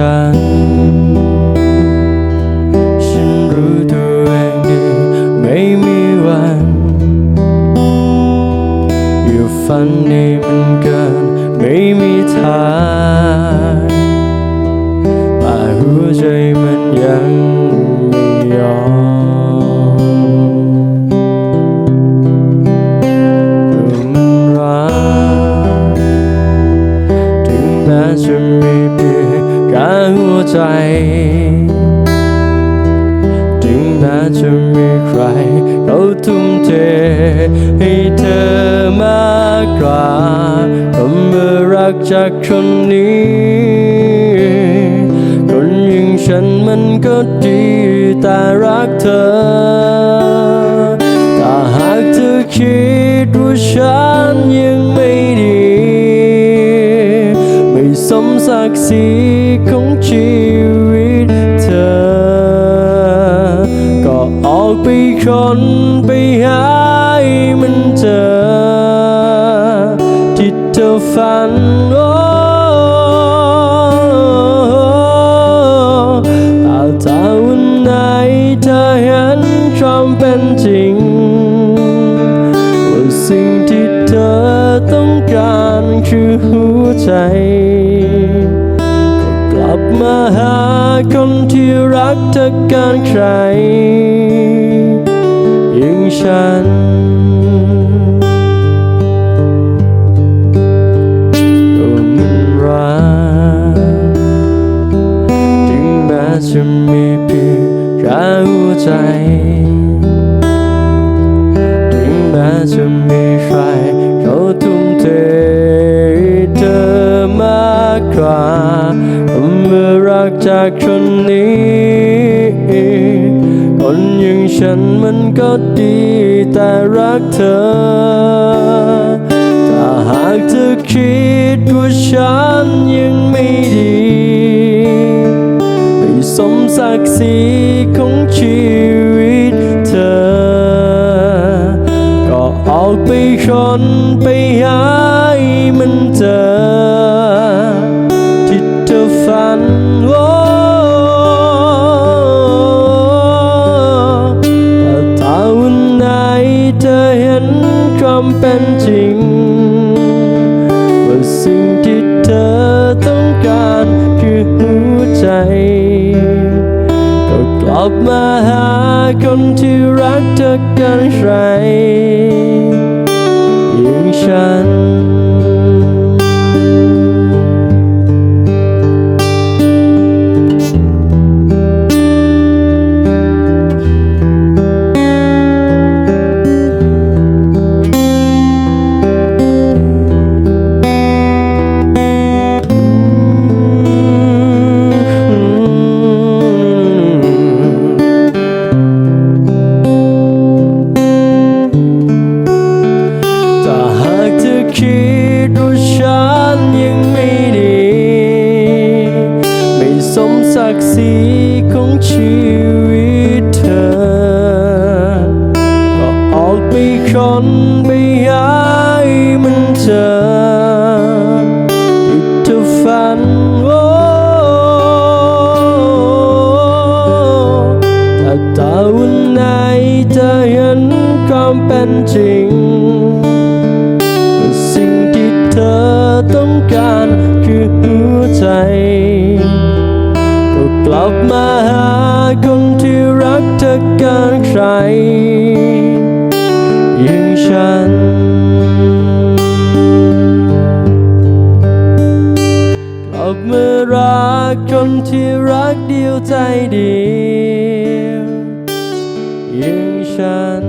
ฉัน ฉันรู้ตัวเองดีไม่มีวัน อยู่ฝันนี้มันเกินไม่มีทางแต่หัวใจมันยังไม่ยอมรุมรักถึงแม้จะมีเพียง แค่หัวใจ ถึงแม้จะมีใครเขาทุ่มเทให้เธอมากกว่าคำว่ารักจากคนนี้ คนอย่างฉันมันก็ดีแต่รักเธอแต่หากเธอคิดว่าฉันยังไม่ดี ศักดิ์ศรีของชีวิตเธอ ก็ออกไปค้นไปหาให้มันเจอ ที่เธอฝันโอ้อาจจะวันไหนเธอเห็นความเป็นจริงว่าสิ่งที่เธอต้องการคือหัวใจ มาหาคนที่รักเธอเกินใครอย่างฉัน ก็มันรักถึงแม้จะมีเพียงแค่หัวใจถึงแม้จะมีใครเขาทุ่มเทเธอมากกว่า เมื่อรักจากคนนี้ คนอย่างฉันมันก็ดีแต่รักเธอ ถ้าหากเธอคิดว่าฉันยังไม่ดี ไม่สมศักดิ์ศรีของชีวิตเธอ ก็ออกไปคนไปหาให้มัน ศักดิ์ศรีของชีวิตเธอ ก็ออกไปคนไปหาให้มันเจอที่เธอฝันโอ้ถ้าตาวันไหนเธอเห็นความเป็นจริง กลับมาหาคนที่รักเธอเกินใครอย่างฉัน กลับมารักคนที่รักเดียวใจเดียวอย่างฉัน